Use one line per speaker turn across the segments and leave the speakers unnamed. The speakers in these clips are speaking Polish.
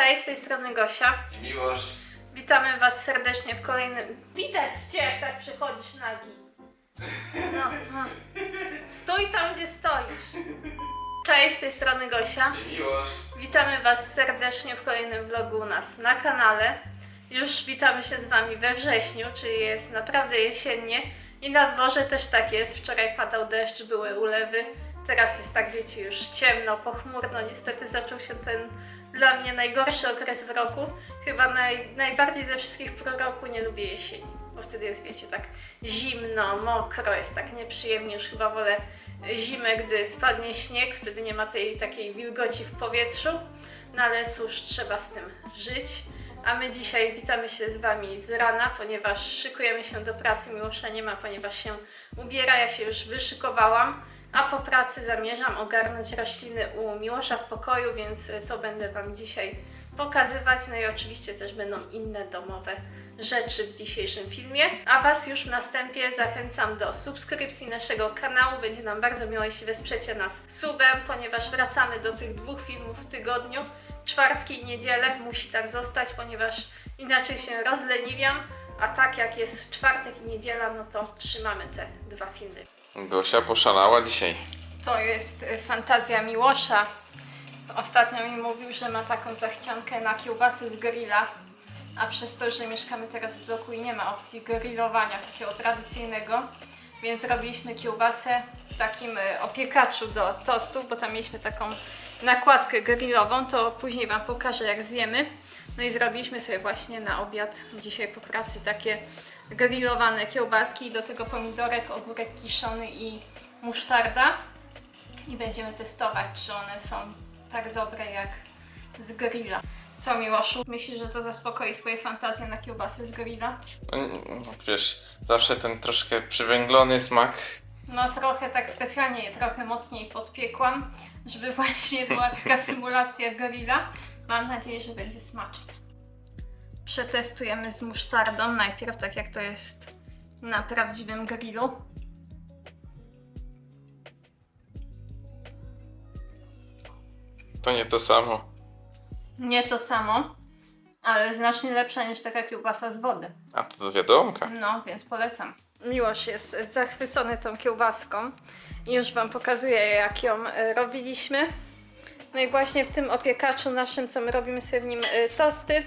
Cześć, z tej strony Gosia.
I miłość.
Witamy Was serdecznie w kolejnym... Widać Cię, jak tak przychodzisz nagi. No, no. Stój tam, gdzie stoisz. Cześć, z tej strony Gosia.
I miłość.
Witamy Was serdecznie w kolejnym vlogu u nas na kanale. Już witamy się z Wami we wrześniu, czyli jest naprawdę jesiennie i na dworze też tak jest. Wczoraj padał deszcz, były ulewy. Teraz jest tak, wiecie, już ciemno, pochmurno. Niestety zaczął się ten dla mnie najgorszy okres w roku. Chyba naj, najbardziej ze wszystkich pół roku nie lubię jesieni, bo wtedy jest, wiecie, tak zimno, mokro, jest tak nieprzyjemnie. Już chyba wolę zimę, gdy spadnie śnieg, wtedy nie ma tej takiej wilgoci w powietrzu. No ale cóż, trzeba z tym żyć. A my dzisiaj witamy się z Wami z rana, ponieważ szykujemy się do pracy. Miłosza nie ma, ponieważ się ubiera. Ja się już wyszykowałam, a po pracy zamierzam ogarnąć rośliny u Miłosza w pokoju, więc y, to będę Wam dzisiaj pokazywać. No i oczywiście też będą inne domowe rzeczy w dzisiejszym filmie. A Was już w następie zachęcam do subskrypcji naszego kanału. Będzie nam bardzo miło, jeśli wesprzecie nas subem, ponieważ wracamy do tych dwóch filmów w tygodniu. Czwartki i niedzielę musi tak zostać, ponieważ inaczej się rozleniwiam. A tak jak jest czwartek i niedziela, no to trzymamy te dwa filmy.
Gosia poszalała dzisiaj.
To jest y, fantazja Miłosza. Ostatnio mi mówił, że ma taką zachciankę na kiełbasy z grilla. A przez to, że mieszkamy teraz w bloku i nie ma opcji grillowania takiego tradycyjnego, więc robiliśmy kiełbasę w takim y, opiekaczu do tostów, bo tam mieliśmy taką nakładkę grillową, to później Wam pokażę jak zjemy. No i zrobiliśmy sobie właśnie na obiad dzisiaj po pracy takie grillowane kiełbaski, do tego pomidorek, ogórek kiszony i musztarda i będziemy testować, czy one są tak dobre jak z grilla. Co Miłoszu? Myślisz, że to zaspokoi Twoje fantazje na kiełbasę z grilla?
No, Wiesz, zawsze ten troszkę przywęglony smak.
No trochę tak specjalnie je trochę mocniej podpiekłam, żeby właśnie była taka symulacja grilla. Mam nadzieję, że będzie smaczne. Przetestujemy z musztardą najpierw, tak jak to jest na prawdziwym grillu.
To nie to samo.
Nie to samo, ale znacznie lepsza niż taka kiełbasa z wody.
A to do wiadomka.
No, więc polecam. Miłosz jest zachwycony tą kiełbaską i już Wam pokazuję, jak ją e, robiliśmy. No i właśnie w tym opiekaczu naszym, co my robimy sobie w nim e, tosty,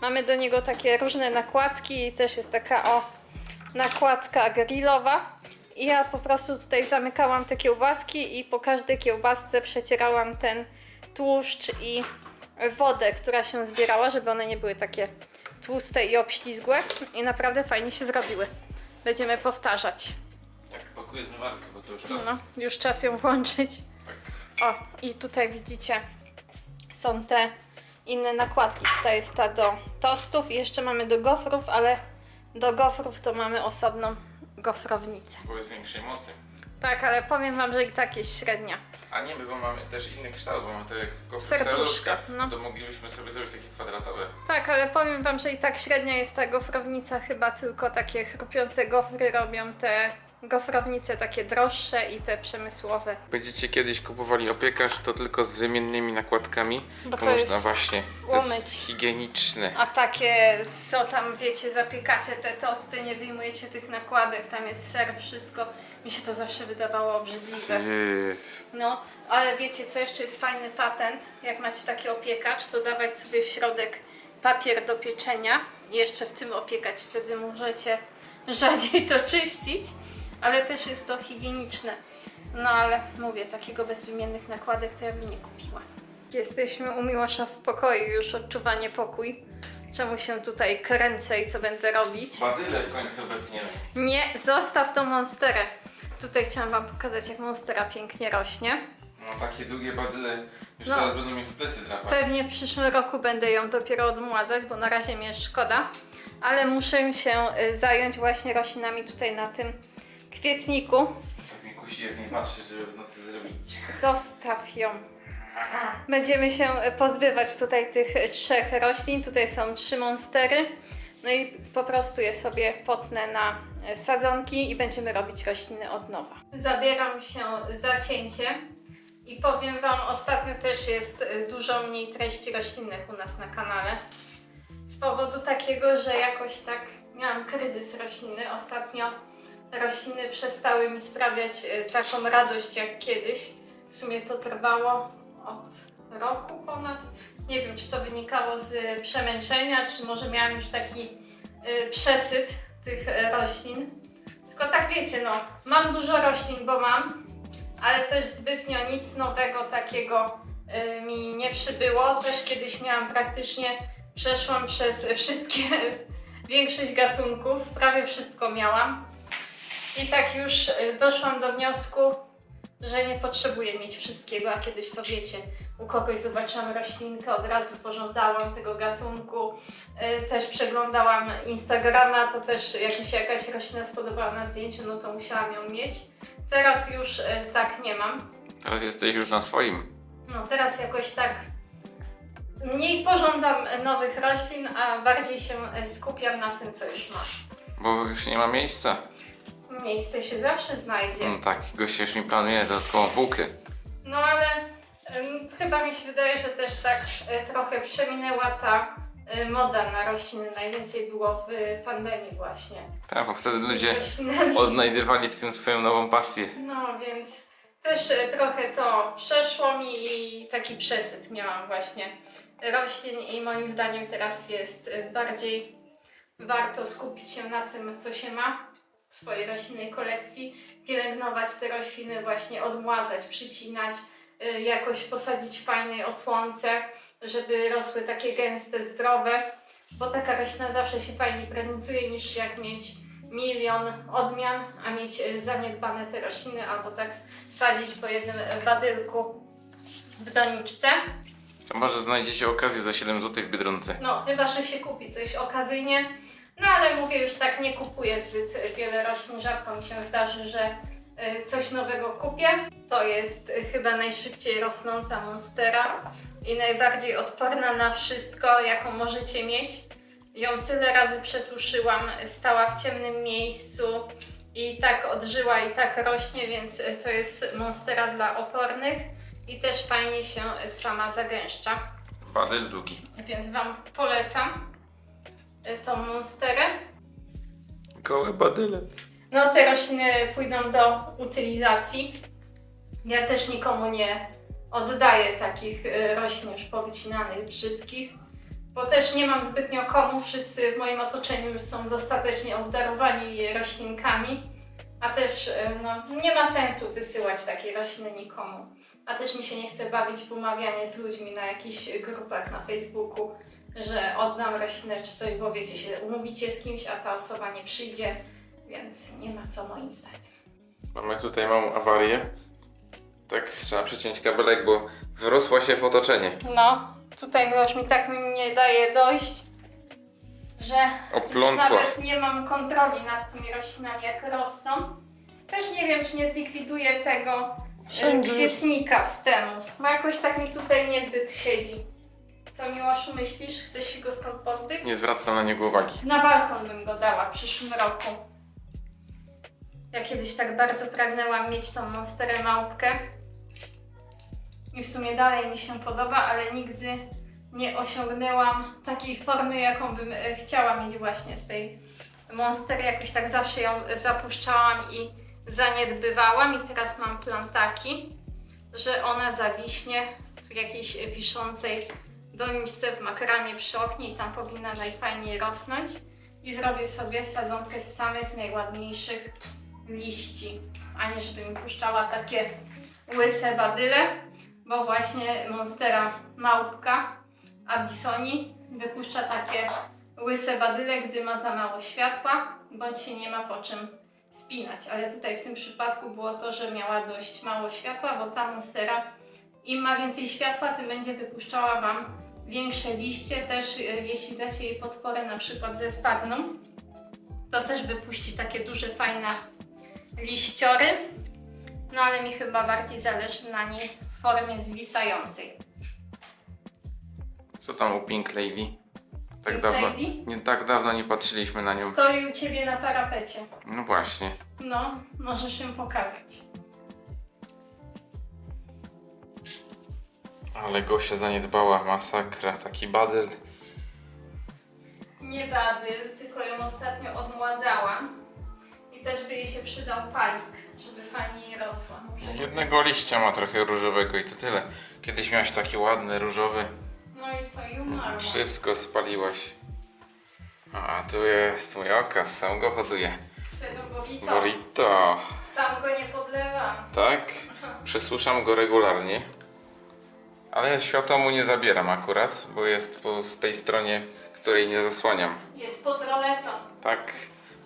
mamy do niego takie różne nakładki i też jest taka o nakładka grillowa. I ja po prostu tutaj zamykałam te kiełbaski i po każdej kiełbasce przecierałam ten tłuszcz i wodę, która się zbierała, żeby one nie były takie tłuste i obślizgłe i naprawdę fajnie się zrobiły. Będziemy powtarzać.
Jak pakuję zmywarkę, bo to już czas.
No, już czas ją włączyć. O, i tutaj widzicie, są te inne nakładki. Tutaj jest ta do tostów i jeszcze mamy do gofrów, ale do gofrów to mamy osobną gofrownicę.
Bo jest większej mocy.
Tak, ale powiem Wam, że i tak jest średnia.
A nie, my bo mamy też inny kształt, bo mamy w
Serduszka,
serduszka,
no.
to moglibyśmy sobie zrobić takie kwadratowe.
Tak, ale powiem Wam, że i tak średnia jest ta gofrownica, chyba tylko takie chrupiące gofry robią te gofrownice takie droższe i te przemysłowe.
Będziecie kiedyś kupowali opiekacz, to tylko z wymiennymi nakładkami.
Bo to
Można
jest
właśnie, to jest higieniczne.
A takie, co tam wiecie, zapiekacie te tosty, nie wyjmujecie tych nakładek, tam jest ser, wszystko. Mi się to zawsze wydawało obrzydliwe.
Syf.
No, ale wiecie, co jeszcze jest fajny patent? Jak macie taki opiekacz, to dawać sobie w środek papier do pieczenia i jeszcze w tym opiekać. Wtedy możecie rzadziej to czyścić, ale też jest to higieniczne. No ale mówię, takiego bez wymiennych nakładek to ja bym nie kupiła. Jesteśmy u Miłosza w pokoju, już odczuwa niepokój. Czemu się tutaj kręcę i co będę robić?
Badyle w końcu obetniemy.
Nie, zostaw tą monsterę. Tutaj chciałam Wam pokazać, jak monstera pięknie rośnie.
No takie długie badyle już
No.
zaraz będą mi w plecy drapać.
Pewnie w przyszłym roku będę ją dopiero odmładzać, bo na razie mi jest szkoda. Ale muszę się y, zająć właśnie roślinami tutaj na tym kwietniku.
Tak mnie kusi, jak nie patrzę, żeby w nocy zrobić.
Zostaw ją. Będziemy się y, pozbywać tutaj tych y, trzech roślin. Tutaj są trzy monstery. No i po prostu je sobie potnę na y, sadzonki i będziemy robić rośliny od nowa. Zabieram się za cięcie I powiem Wam, ostatnio też jest dużo mniej treści roślinnych u nas na kanale. Z powodu takiego, że jakoś tak miałam kryzys rośliny. Ostatnio rośliny przestały mi sprawiać y, taką radość jak kiedyś. W sumie to trwało od roku ponad. Nie wiem, czy to wynikało z przemęczenia, czy może miałam już taki y, przesyt tych roślin. Tylko tak wiecie, no, mam dużo roślin, bo mam, ale też zbytnio nic nowego takiego mi nie przybyło. Też kiedyś miałam praktycznie, przeszłam przez wszystkie, większość gatunków, prawie wszystko miałam. I tak już y, doszłam do wniosku, że nie potrzebuję mieć wszystkiego, a kiedyś to wiecie, u kogoś zobaczyłam roślinkę, od razu pożądałam tego gatunku. Y, Też przeglądałam Instagrama, to też jak mi się jakaś roślina spodobała na zdjęciu, no to musiałam ją mieć. Teraz już y, tak nie mam.
Teraz jesteś już na swoim.
No teraz jakoś tak mniej pożądam nowych roślin, a bardziej się skupiam na tym, co już mam.
Bo już nie ma miejsca.
Miejsce się zawsze znajdzie.
No tak, gościa już mi planuje dodatkową półkę.
No ale chyba mi się wydaje, że też tak y, trochę przeminęła ta y, moda na rośliny. Najwięcej było w y, pandemii właśnie.
Tak, bo wtedy ludzie
roślinami.
odnajdywali w tym swoją nową pasję.
No więc też trochę to przeszło mi i taki przesyt miałam właśnie roślin i moim zdaniem teraz jest bardziej warto skupić się na tym, co się ma swojej roślinnej kolekcji, pielęgnować te rośliny, właśnie odmładzać, przycinać, y, jakoś posadzić w fajnej osłonce, żeby rosły takie gęste, zdrowe, bo taka roślina zawsze się fajniej prezentuje niż jak mieć milion odmian, a mieć y, zaniedbane te rośliny albo tak sadzić po jednym y, badylku w doniczce.
To może znajdziecie okazję za 7 zł w Biedronce.
No, chyba, że się kupi coś okazyjnie. No ale mówię, już tak nie kupuję zbyt wiele roślin. Rzadko mi się zdarzy, że y, coś nowego kupię. To jest y, chyba najszybciej rosnąca monstera i najbardziej odporna na wszystko, jaką możecie mieć. Ją tyle razy przesuszyłam, stała w ciemnym miejscu i tak odżyła i tak rośnie, więc to jest monstera dla opornych i też fajnie się sama zagęszcza
Badyl długi.
więc Wam polecam tą monsterę.
Gołe badyle.
No, te rośliny pójdą do utylizacji. Ja też nikomu nie oddaję takich y, roślin już powycinanych, brzydkich, bo też nie mam zbytnio komu. Wszyscy w moim otoczeniu już są dostatecznie obdarowani roślinkami, a też y, no, nie ma sensu wysyłać takiej rośliny nikomu. A też mi się nie chce bawić w umawianie z ludźmi na jakichś grupach na Facebooku, że oddam roślinę czy coś, bo wiecie, się umówicie z kimś, a ta osoba nie przyjdzie, więc nie ma co moim zdaniem.
Mamy tutaj małą awarię. Tak, trzeba przeciąć kabelek, bo wrosła się w otoczenie.
No, tutaj już mi tak nie daje dojść, że już
Oplątła.
nawet nie mam kontroli nad tymi roślinami, jak rosną. Też nie wiem, czy nie zlikwiduję tego
Wszędzie
e, kwietnika z temu, bo jakoś tak mi tutaj niezbyt siedzi. Co Miłoszu myślisz? Chcesz się go stąd pozbyć?
Nie zwracam na niego uwagi.
Na balkon bym go dała w przyszłym roku. Ja kiedyś tak bardzo pragnęłam mieć tą monsterę małpkę. I w sumie dalej mi się podoba, ale nigdy nie osiągnęłam takiej formy, jaką bym e, chciała mieć właśnie z tej monstery. Jakoś tak zawsze ją zapuszczałam i zaniedbywałam. I teraz mam plan taki, że ona zawiśnie w jakiejś wiszącej doniczce w makramie przy oknie i tam powinna najfajniej rosnąć. I zrobię sobie sadzonkę z samych najładniejszych liści, a nie żeby mi puszczała takie łyse badyle, bo właśnie Monstera małpka Addisoni wypuszcza takie łyse badyle, gdy ma za mało światła, bądź się nie ma po czym spinać. Ale tutaj w tym przypadku było to, że miała dość mało światła, bo ta Monstera im ma więcej światła, tym będzie wypuszczała Wam większe liście. Też y, jeśli dacie jej podporę na przykład ze spadną, to też wypuści takie duże, fajne liściory. No ale mi chyba bardziej zależy na niej w formie zwisającej.
Co tam u Pink Lady? Tak
Pink
dawno.
Lady?
Nie tak dawno nie patrzyliśmy na nią.
Stoi u Ciebie na parapecie.
No właśnie.
No, możesz ją pokazać.
Ale Gosia zaniedbała, masakra, taki badyl.
Nie badyl, tylko ją ostatnio odmładzałam. I też by jej się przydał palik, żeby fajniej rosła. Muszę...
Jednego liścia ma trochę różowego i to tyle. Kiedyś miałeś taki ładny, różowy.
No i co, i umarła.
Wszystko spaliłaś. A tu jest mój okaz, sam go hoduję. Burrito.
Sam go nie podlewam.
Tak? Przesłuszam go regularnie. Ale światła mu nie zabieram akurat, bo jest po tej stronie, której nie zasłaniam.
Jest pod roletą.
Tak,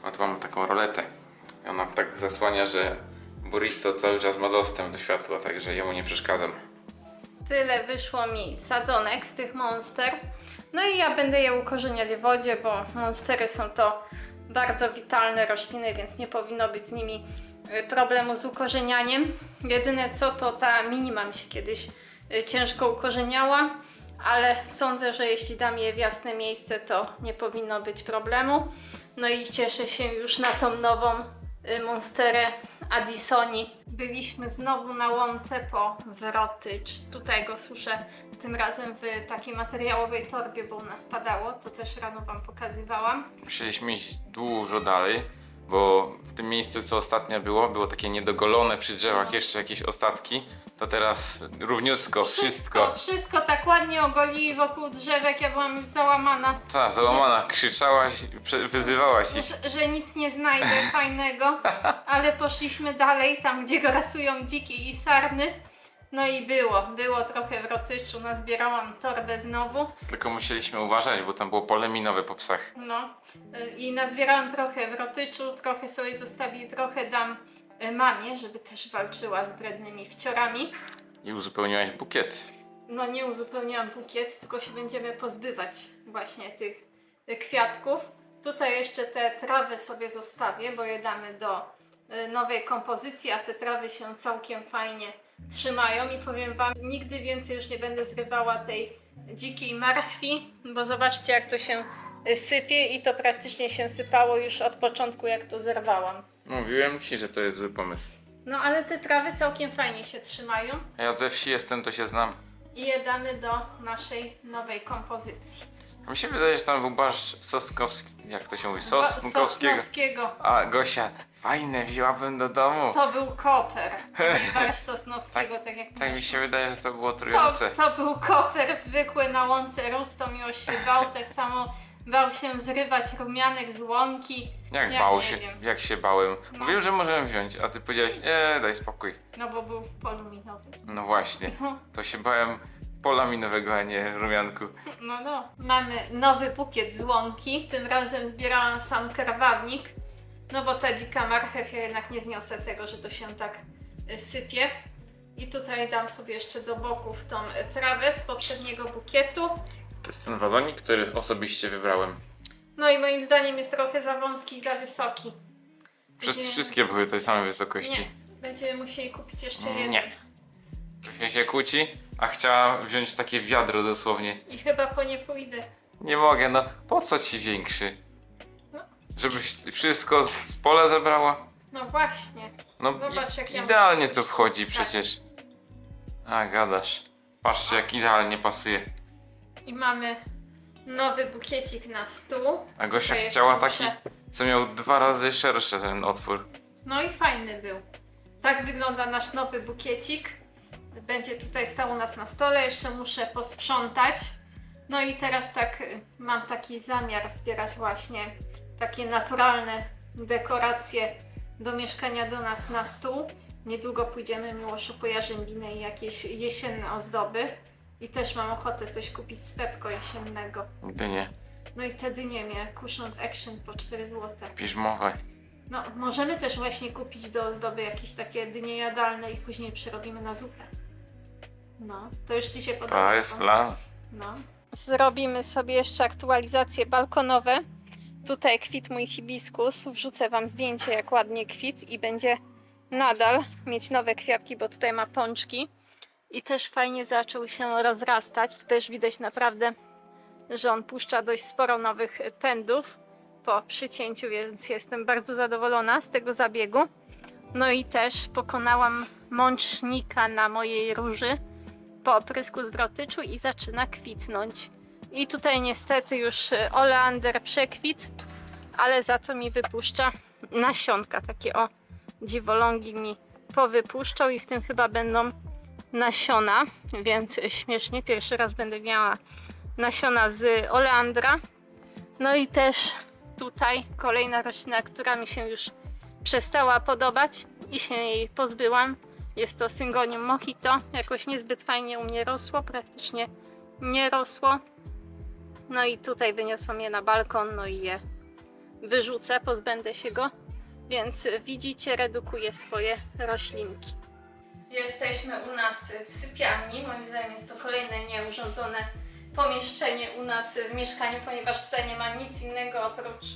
oto mam taką roletę. I Ona tak zasłania, że burrito cały czas ma dostęp do światła, także jemu nie przeszkadzam.
Tyle wyszło mi sadzonek z tych monster. No i ja będę je ukorzeniać w wodzie, bo monstery są to bardzo witalne rośliny, więc nie powinno być z nimi y, problemu z ukorzenianiem. Jedyne co to ta minima mi się kiedyś ciężko ukorzeniała, ale sądzę, że jeśli dam je w jasne miejsce, to nie powinno być problemu. No i cieszę się już na tą nową y, monsterę Addisoni. Byliśmy znowu na łące po wrotycz. Tutaj go suszę tym razem w takiej materiałowej torbie, bo u nas padało. To też rano Wam pokazywałam.
Musieliśmy iść dużo dalej, bo w tym miejscu, co ostatnio było, było takie niedogolone przy drzewach,
No.
jeszcze jakieś ostatki. To teraz równiutko,
Wszystko,
wszystko.
wszystko tak ładnie ogolili wokół drzewek. Ja byłam załamana,
Ta, załamana, krzyczałaś, prze- wyzywałaś ich.
że, że nic nie znajdę fajnego, ale poszliśmy dalej, tam gdzie grasują dziki i sarny. No i było, było trochę wrotyczu. Nazbierałam torbę znowu.
Tylko musieliśmy uważać, bo tam było pole minowe po psach.
No y, i nazbierałam trochę w rotyczu, trochę sobie zostawię, trochę dam y, mamie, żeby też walczyła z wrednymi wciorami.
I uzupełniłaś bukiet.
No nie uzupełniłam bukiet, tylko się będziemy pozbywać właśnie tych y, kwiatków. Tutaj jeszcze te trawy sobie zostawię, bo je damy do nowej kompozycji, a te trawy się całkiem fajnie trzymają i powiem Wam, nigdy więcej już nie będę zrywała tej dzikiej marchwi, bo zobaczcie jak to się y, sypie i to praktycznie się sypało już od początku jak to zerwałam.
Mówiłem ci, że to jest zły pomysł.
No ale te trawy całkiem fajnie się trzymają
ja ze wsi jestem, to się znam.
i je damy do naszej nowej kompozycji.
Mi się wydaje, że tam był barszcz soskowski. Jak to się mówi? Sosnkowskiego.
Sosnowskiego.
A, Gosia, fajne, wzięłabym do domu.
To był koper. Barsz Sosnowskiego, tak, jak
Tak mi się wydaje, że to było
to,
trujące.
to był koper zwykły na łące Rusto miłość się bał, tak samo bał się zrywać rumianek z łąki.
Jak
Ja
bał
nie
się,
wiem.
jak się bałem.
No.
Mówiłem, że możemy wziąć, a ty powiedziałeś, e, daj spokój.
No bo był w polu minowym.
No właśnie,
No,
to się bałem pola minowego, a nie rumianku.
no, no. Mamy nowy bukiet z łąki. Tym razem zbierałam sam krawawnik. No bo ta dzika marchew, ja jednak nie zniosę tego, że to się tak y, sypie. I tutaj dam sobie jeszcze do boków tą y, trawę z poprzedniego bukietu.
To jest ten wazonik, który osobiście wybrałem.
No i moim zdaniem jest trochę za wąski i za wysoki.
Przez
Będziemy-
wszystkie były tej samej wysokości.
Nie, będziemy musieli kupić jeszcze jeden.
Nie. Trochę się kłóci, a chciała wziąć takie wiadro dosłownie.
I chyba po nie pójdę.
Nie mogę, no po co ci większy?
No.
Żebyś wszystko z pola zebrała?
No właśnie.
No
Zobacz, jak ja
idealnie
muszę
to wchodzi
ściskać.
przecież. A, gadasz. Patrzcie, jak idealnie pasuje.
I mamy nowy bukiecik na stół.
A Gosia chciała
jeszcze
taki,
muszę-
co miał dwa razy szerszy ten otwór.
No i fajny był. Tak wygląda nasz nowy bukiecik. Będzie tutaj stał u nas na stole. Jeszcze muszę posprzątać. No i teraz tak y, mam taki zamiar zbierać właśnie takie naturalne dekoracje do mieszkania do nas na stół. Niedługo pójdziemy Miłoszu po jarzębinę i jakieś jesienne ozdoby. I też mam ochotę coś kupić z Pepko jesiennego.
Nigdy nie.
No i te dynie mnie kuszą w Action po 4 zł.
Piżmowe.
No, możemy też właśnie kupić do ozdoby jakieś takie dynie jadalne i później przerobimy na zupę. No, to już Ci się podoba.
To jest plan.
No. Zrobimy sobie jeszcze aktualizacje balkonowe. Tutaj kwit mój hibiskus. Wrzucę Wam zdjęcie, jak ładnie kwit i będzie nadal mieć nowe kwiatki, bo tutaj ma pączki. I też fajnie zaczął się rozrastać. Tu też widać naprawdę, że on puszcza dość sporo nowych pędów po przycięciu, więc jestem bardzo zadowolona z tego zabiegu. No i też pokonałam mącznika na mojej róży po oprysku zwrotyczu i zaczyna kwitnąć. I tutaj niestety już y, oleander przekwit, ale za to mi wypuszcza nasionka. Takie o dziwolągi mi powypuszczał i w tym chyba będą nasiona, więc śmiesznie. Pierwszy raz będę miała nasiona z oleandra. No i też tutaj kolejna roślina, która mi się już przestała podobać i się jej pozbyłam. Jest to Syngonium mojito. Jakoś niezbyt fajnie u mnie rosło, praktycznie nie rosło. No i tutaj wyniosłam je na balkon, no i je wyrzucę, pozbędę się go. Więc widzicie, redukuję swoje roślinki. Jesteśmy u nas w sypialni. Moim zdaniem jest to kolejne nieurządzone pomieszczenie u nas w mieszkaniu, ponieważ tutaj nie ma nic innego oprócz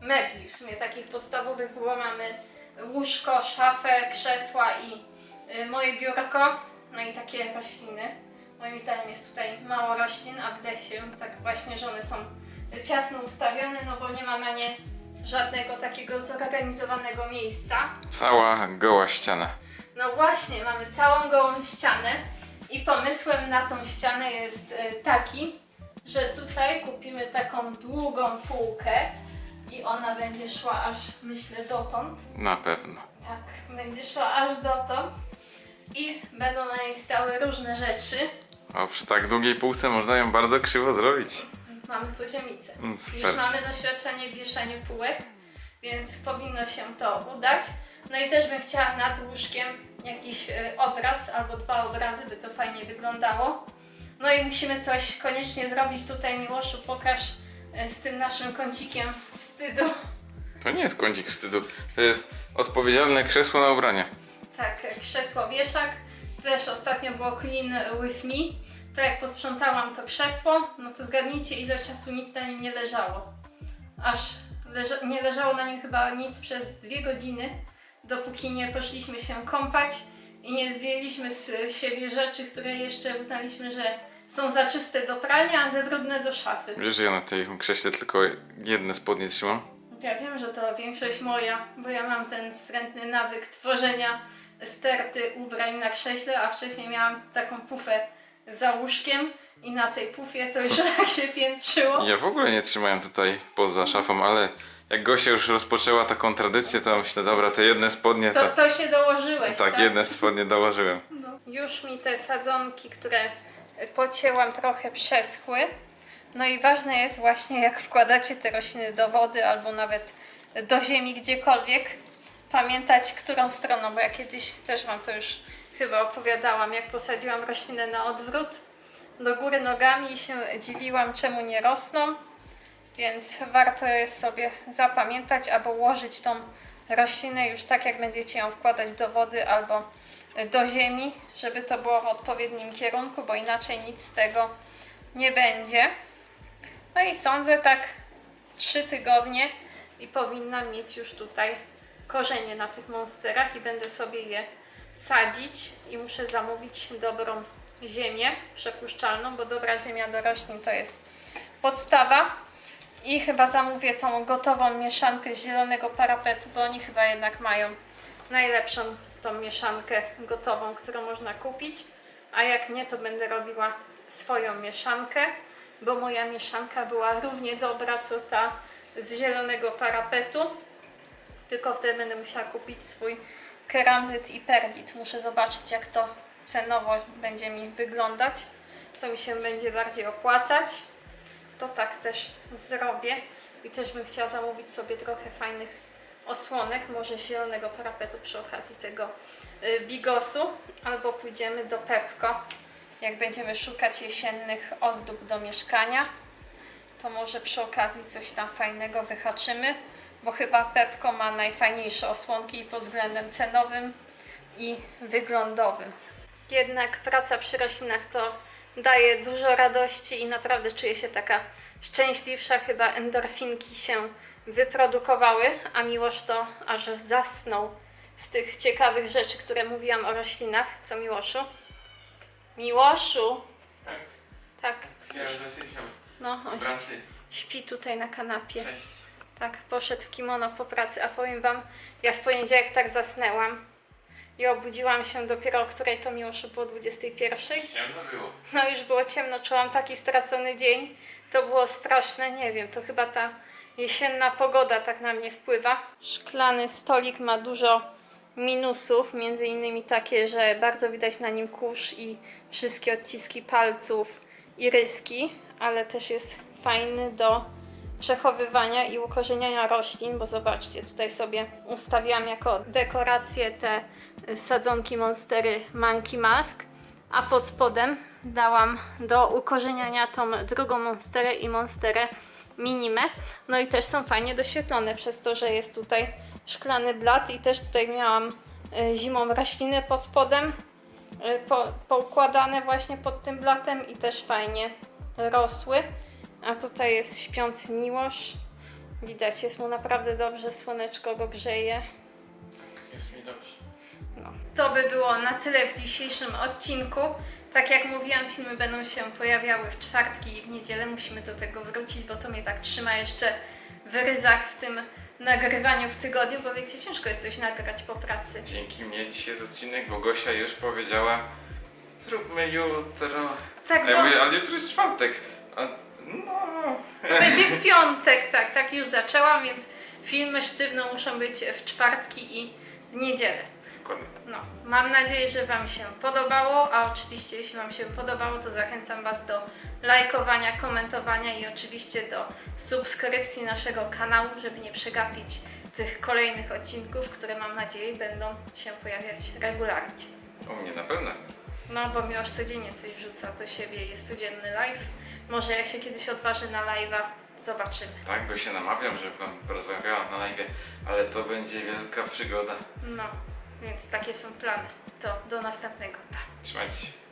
mebli. W sumie takich podstawowych, bo mamy łóżko, szafę, krzesła i moje biurko, no i takie rośliny. Moim zdaniem jest tutaj mało roślin, a wydaje się tak właśnie, że one są ciasno ustawione, no bo nie ma na nie żadnego takiego zorganizowanego miejsca.
Cała goła ściana.
No właśnie, mamy całą gołą ścianę i pomysłem na tą ścianę jest e, taki, że tutaj kupimy taką długą półkę i ona będzie szła aż, myślę, dotąd.
Na pewno.
Tak, będzie szła aż dotąd i będą na niej stały różne rzeczy.
O, przy tak długiej półce można ją bardzo krzywo zrobić.
Mamy poziomicę.
Mm,
Już
super.
mamy doświadczenie w wieszaniu półek, więc powinno się to udać. No i też bym chciała nad łóżkiem jakiś y, obraz albo dwa obrazy, by to fajnie wyglądało. No i musimy coś koniecznie zrobić tutaj, Miłoszu, pokaż y, z tym naszym kącikiem wstydu.
To nie jest kącik wstydu. To jest odpowiedzialne krzesło na ubrania.
Tak, krzesło wieszak. Też ostatnio było clean with me. To jak posprzątałam to krzesło, no to zgadnijcie ile czasu nic na nim nie leżało. Aż leża- nie leżało na nim chyba nic przez dwie godziny, dopóki nie poszliśmy się kąpać i nie zdjęliśmy z siebie rzeczy, które jeszcze uznaliśmy, że są za czyste do prania, a za brudne do szafy.
Wiesz, że ja na tej krześle tylko jedne spodnie trzymam?
Ja wiem, że to większość moja, bo ja mam ten wstrętny nawyk tworzenia sterty ubrań na krześle, a wcześniej miałam taką pufę za łóżkiem i na tej pufie to już tak się piętrzyło.
Ja w ogóle nie trzymałem tutaj poza szafą, ale jak Gosia już rozpoczęła taką tradycję, to myślę, dobra, te jedne spodnie
To,
to...
to się dołożyłeś,
Tak,
tak?
jedne spodnie dołożyłem.
No. Już mi te sadzonki, które pocięłam trochę przeschły. No i ważne jest właśnie jak wkładacie te rośliny do wody albo nawet do ziemi gdziekolwiek, pamiętać którą stroną, bo ja kiedyś też Wam to już chyba opowiadałam, jak posadziłam roślinę na odwrót do góry nogami i się dziwiłam czemu nie rosną, więc warto jest sobie zapamiętać albo ułożyć tą roślinę już tak jak będziecie ją wkładać do wody albo do ziemi, żeby to było w odpowiednim kierunku, bo inaczej nic z tego nie będzie. No i sądzę tak 3 tygodnie i powinnam mieć już tutaj korzenie na tych monsterach i będę sobie je sadzić i muszę zamówić dobrą ziemię przepuszczalną, bo dobra ziemia do roślin to jest podstawa. I chyba zamówię tą gotową mieszankę z zielonego parapetu, bo oni chyba jednak mają najlepszą tą mieszankę gotową, którą można kupić. A jak nie, to będę robiła swoją mieszankę, bo moja mieszanka była równie dobra co ta z zielonego parapetu. Tylko wtedy będę musiała kupić swój keramzyt i perlit. Muszę zobaczyć, jak to cenowo będzie mi wyglądać, co mi się będzie bardziej opłacać to tak też zrobię. I też bym chciała zamówić sobie trochę fajnych osłonek, może zielonego parapetu przy okazji tego y, bigosu, albo pójdziemy do Pepko, jak będziemy szukać jesiennych ozdób do mieszkania, to może przy okazji coś tam fajnego wyhaczymy, bo chyba Pepko ma najfajniejsze osłonki i pod względem cenowym i wyglądowym. Jednak praca przy roślinach to daje dużo radości i naprawdę czuję się taka szczęśliwsza. Chyba endorfinki się wyprodukowały, a Miłosz to aż zasnął z tych ciekawych rzeczy, które mówiłam o roślinach. Co Miłoszu? Miłoszu! Tak, no, on
Pracy.
śpi tutaj na kanapie.
Cześć.
Tak, poszedł w kimono po pracy, a powiem Wam, ja w poniedziałek tak zasnęłam i obudziłam się dopiero o której to miło, że było 21.
Ciemno było.
No już było ciemno, czułam taki stracony dzień. To było straszne, nie wiem, to chyba ta jesienna pogoda tak na mnie wpływa. Szklany stolik ma dużo minusów, między innymi takie, że bardzo widać na nim kurz i wszystkie odciski palców i ryski, ale też jest fajny do przechowywania i ukorzeniania roślin, bo zobaczcie, tutaj sobie ustawiłam jako dekorację te sadzonki Monstery Monkey Mask, a pod spodem dałam do ukorzeniania tą drugą Monsterę i Monsterę Minimę. No i też są fajnie doświetlone przez to, że jest tutaj szklany blat i też tutaj miałam y, zimą rośliny pod spodem y, po, poukładane właśnie pod tym blatem i też fajnie rosły. A tutaj jest śpiący Miłosz. Widać, jest mu naprawdę dobrze, słoneczko go grzeje.
Jest mi dobrze.
No. To by było na tyle w dzisiejszym odcinku. Tak jak mówiłam, filmy będą się pojawiały w czwartki i w niedzielę. Musimy do tego wrócić, bo to mnie tak trzyma jeszcze w ryzach w tym nagrywaniu w tygodniu, bo wiecie, ciężko jest coś nagrać po pracy.
Dzięki mnie dzisiaj jest odcinek, bo Gosia już powiedziała zróbmy jutro.
Tak,
A ja
bo
mówię, ale jutro jest czwartek. A, no.
to będzie w piątek, tak, tak już zaczęłam, więc filmy sztywno muszą być w czwartki i w niedzielę.
Dokładnie.
No, mam nadzieję, że Wam się podobało, a oczywiście jeśli Wam się podobało, to zachęcam Was do lajkowania, komentowania i oczywiście do subskrypcji naszego kanału, żeby nie przegapić tych kolejnych odcinków, które mam nadzieję będą się pojawiać regularnie.
U mnie na pewno.
No, bo Miłosz codziennie coś wrzuca do siebie, jest codzienny live. Może jak się kiedyś odważy na live'a, zobaczymy.
Tak, go się namawiam, żeby pan porozmawiała na live, ale to będzie wielka przygoda.
No, więc takie są plany. To do następnego. Pa.
Trzymajcie się.